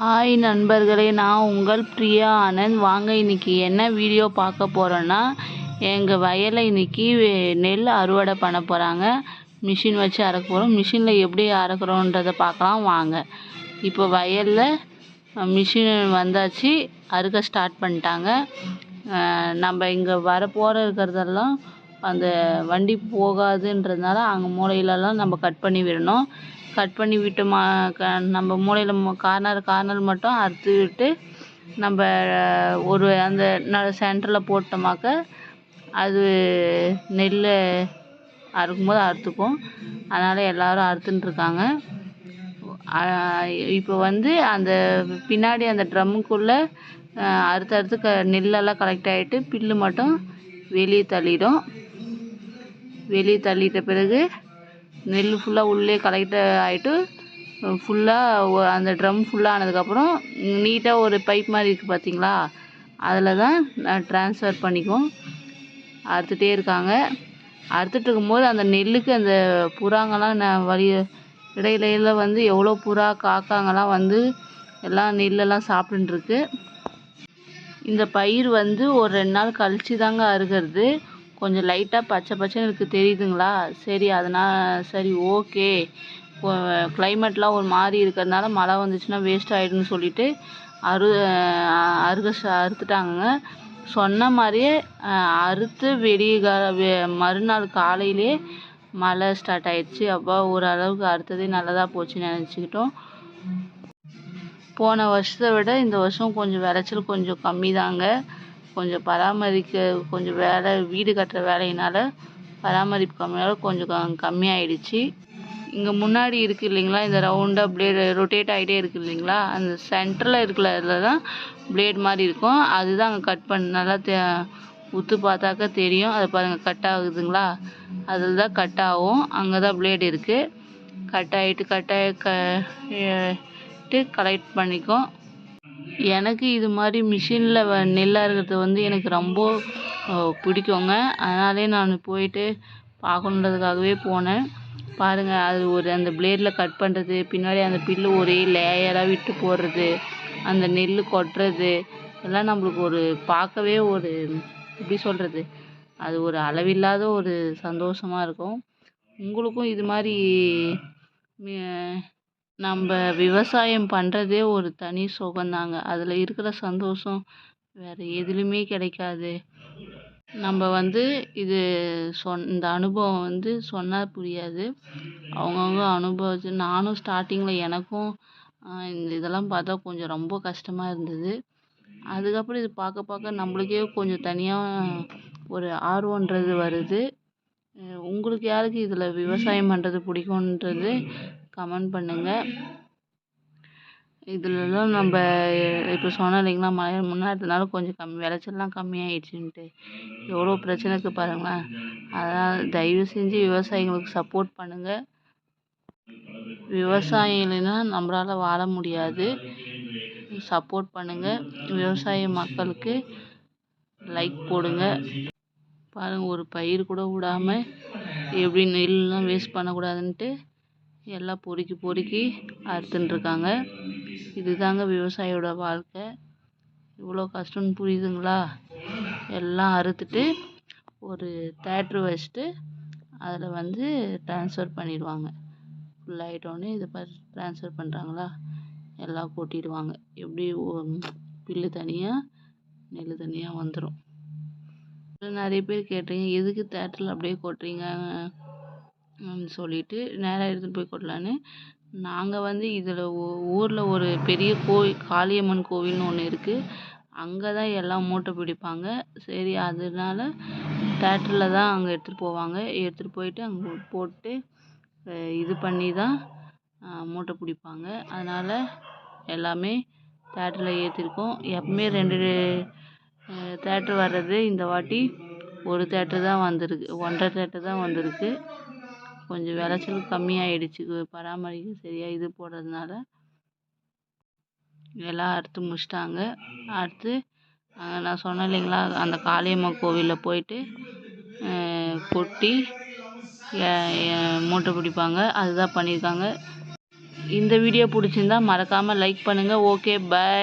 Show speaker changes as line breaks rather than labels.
Hi நண்பர்களே நான் உங்கள் பிரியா ஆனந்த். வாங்க இன்னைக்கு என்ன வீடியோ பார்க்க போகிறோன்னா எங்கள் வயலில் இன்னைக்கு நெல் அறுவடை பண்ண போகிறாங்க மிஷின் வச்சு அறுக்க போகிறோம் மிஷினில் எப்படி அறுக்குறோன்றதை பார்க்கலாம் வாங்க. இப்போ வயலில் மிஷின் வந்தாச்சு. அறுக்க ஸ்டார்ட் பண்ணிட்டாங்க. நம்ம இங்கே வரப்போகிற இருக்கிறதெல்லாம் அந்த வண்டி போகாதுன்றதுனால அங்கே மூலையிலலாம் நம்ம கட் பண்ணி விடணும். கட் பண்ணி விட்டோமா? க நம்ம மூலையில் கார்னர் கார்னர் மட்டும் அறுத்து விட்டு நம்ம ஒரு அந்த ந சென்டரில் போட்டோமாக்க அது நெல் அறுக்கும்போது அறுத்துக்கும். அதனால் எல்லோரும் அறுத்துன்ட்ருக்காங்க இப்போ வந்து அந்த பின்னாடி அந்த ட்ரம்முக்குள்ளே அறுத்து அறுத்து க நெல்லெல்லாம் கலெக்ட் ஆகிட்டு புல்லு மட்டும் வெளியே தள்ளிடும். வெளியே தள்ளிட்ட பிறகு நெல் ஃபுல்லாக உள்ளே கலெக்ட் ஆகிட்டு ஃபுல்லாக அந்த ட்ரம் ஃபுல்லாக ஆனதுக்கப்புறம் நீட்டாக ஒரு பைப் மாதிரி இருக்குது பார்த்தீங்களா அதில் தான் ட்ரான்ஸ்ஃபர் பண்ணிக்கும் அறுத்துகிட்டே இருக்காங்க. அறுத்துட்டு இருக்கும்போது அந்த நெல்லுக்கு அந்த புறாங்கெல்லாம் ந வழி இடையில வந்து எவ்வளோ புறா காக்காங்கெல்லாம் வந்து எல்லாம் நெல்லெல்லாம் சாப்பிட்டுருக்கு இந்த பயிர் வந்து ஒரு ரெண்டு நாள் கழிச்சு தாங்க அறுக்கிறது. கொஞ்சம் லைட்டாக பச்சை பச்சைன்னு இருக்குது தெரியுதுங்களா? சரி அதனால் சரி ஓகே கிளைமேட்லாம் ஒரு மாதிரி இருக்கிறதுனால மழை வந்துச்சுன்னா வேஸ்ட் ஆகிடும்னு சொல்லிட்டு அறு அறுக அறுத்துட்டாங்க சொன்ன மாதிரியே அறுத்து வெடிய கால மறுநாள் காலையிலே மழை ஸ்டார்ட் ஆயிடுச்சு. அப்போ ஓரளவுக்கு அறுத்ததே நல்லதாக போச்சுன்னு நினச்சிக்கிட்டோம். போன வருஷத்தை விட இந்த வருஷம் கொஞ்சம் விளைச்சல் கொஞ்சம் கம்மி தாங்க கொஞ்சம் பராமரிக்க கொஞ்சம் வேலை வீடு கட்டுற வேலையினால் பராமரிப்பு கம்மியால் கொஞ்சம் கம்மியாயிடுச்சு. இங்கே முன்னாடி இருக்குது இல்லைங்களா இந்த ரவுண்டாக பிளேடு ரொட்டேட் ஆகிட்டே இருக்குது இல்லைங்களா அந்த சென்டரில் இருக்கிறதுல தான் பிளேட் மாதிரி இருக்கும். அதுதான் அங்கே கட் பண்ண நல்லா தே உத்து பார்த்தாக்கா தெரியும். அது பாருங்கள் கட் ஆகுதுங்களா? அதில் தான் கட் ஆகும் அங்கே தான் பிளேடு இருக்குது கட் ஆகிட்டு கட் ஆகி க கலெக்ட் பண்ணிக்கும். எனக்கு இது மாதிரி மிஷினில் வ நெல் அறுக்கிறது வந்து எனக்கு ரொம்ப பிடிக்குங்க. அதனாலே நான் போயிட்டு பார்க்கணுன்றதுக்காகவே போனேன். பாருங்கள் அது ஒரு அந்த பிளேடில் கட் பண்ணுறது பின்னாடி அந்த புல்லு ஒரே லேயராக விட்டு போடுறது அந்த நெல் கொட்டுறது எல்லாம் நம்மளுக்கு ஒரு பார்க்கவே ஒரு எப்படி சொல்கிறது அது ஒரு அளவில்லாத ஒரு சந்தோஷமாக இருக்கும். உங்களுக்கும் இது மாதிரி நம்ம விவசாயம் பண்ணுறதே ஒரு தனி சுகந்தாங்க. அதில் இருக்கிற சந்தோஷம் வேறு எதுலேயுமே கிடைக்காது. நம்ம வந்து இது சொன் இந்த அனுபவம் வந்து சொன்னால் புரியாது. அவங்கவுங்க அனுபவிச்சு நானும் ஸ்டார்டிங்கில் எனக்கும் இந்த இதெல்லாம் பார்த்தா கொஞ்சம் ரொம்ப கஷ்டமாக இருந்தது. அதுக்கப்புறம் இது பார்க்க பார்க்க நம்மளுக்கே கொஞ்சம் தனியாக ஒரு ஆர்வன்றது வருது. உங்களுக்கு யாருக்கு இதில் விவசாயம் பண்ணுறது பிடிக்குன்றது கமெண்ட் பண்ணுங்கள் இதுலலாம் நம்ம இப்போ சொன்னோம் இல்லைங்களா மழை முன்னாடினால கொஞ்சம் கம்மி விளைச்சல்லாம் கம்மியாயிடுச்சுன்ட்டு. எவ்வளோ பிரச்சனை இருக்குது பாருங்களேன். அதனால் தயவு செஞ்சு விவசாயிங்களுக்கு சப்போர்ட் பண்ணுங்கள் விவசாயம் இல்லைன்னா நம்மளால் வாழ முடியாது. சப்போர்ட் பண்ணுங்கள் விவசாய மக்களுக்கு லைக் போடுங்க. பாருங்கள் ஒரு பயிர் கூட விடாமல் எப்படி நெல்லாம் வேஸ்ட் பண்ணக்கூடாதுன்ட்டு எல்லாம் பொறுக்கி பொறுக்கி அறுத்துன்ருக்காங்க இதுதாங்க விவசாயியோட வாழ்க்கை. இவ்வளோ கஷ்டம்னு புரியுதுங்களா? எல்லாம் அறுத்துட்டு ஒரு தேட்ரு வச்சுட்டு அதில் வந்து ட்ரான்ஸ்ஃபர் பண்ணிடுவாங்க. ஃபுல்லாகிட்டோன்னே இதை பாரு ட்ரான்ஸ்ஃபர் பண்ணுறாங்களா எல்லாம் கொட்டிடுவாங்க. எப்படி புல்லு தனியாக நெல் தனியாக வந்துடும் நிறைய பேர் கேட்டீங்க எதுக்கு தேட்டரில் அப்படியே கொட்டுறீங்க? சொல்லிட்டு நேராக எடுத்துகிட்டு போய் கொட்டலான்னு. நாங்கள் வந்து இதில் ஊரில் ஒரு பெரிய கோவில் காளியம்மன் கோவில்னு ஒன்று இருக்குது அங்கே தான் எல்லாம் மூட்டை பிடிப்பாங்க. சரி அதனால தேட்டரில் தான் அங்கே எடுத்துகிட்டு போவாங்க. எடுத்துகிட்டு போயிட்டு அங்கே போட்டு இது பண்ணி தான் மூட்டை பிடிப்பாங்க. அதனால் எல்லாமே தேட்டரில் ஏற்றிருக்கோம் எப்பவுமே ரெண்டு தேட்ரு வர்றது இந்த வாட்டி ஒரு தேட்ரு தான் வந்திருக்கு ஒன்றரை தேட்ரு தான் வந்திருக்கு. கொஞ்சம் விளைச்சல் கம்மியாயிடுச்சு. பராமரிக்க சரியாக இது போடுறதுனால எல்லாம் அறுத்து முடிச்சிட்டாங்க. அடுத்து நான் சொன்னேன் இல்லைங்களா அந்த காளியம்மன் கோவிலில் போயிட்டு கொட்டி மூட்டை பிடிப்பாங்க. அதுதான் பண்ணியிருக்காங்க. இந்த வீடியோ பிடிச்சிருந்தா மறக்காமல் லைக் பண்ணுங்கள் ஓகே பாய்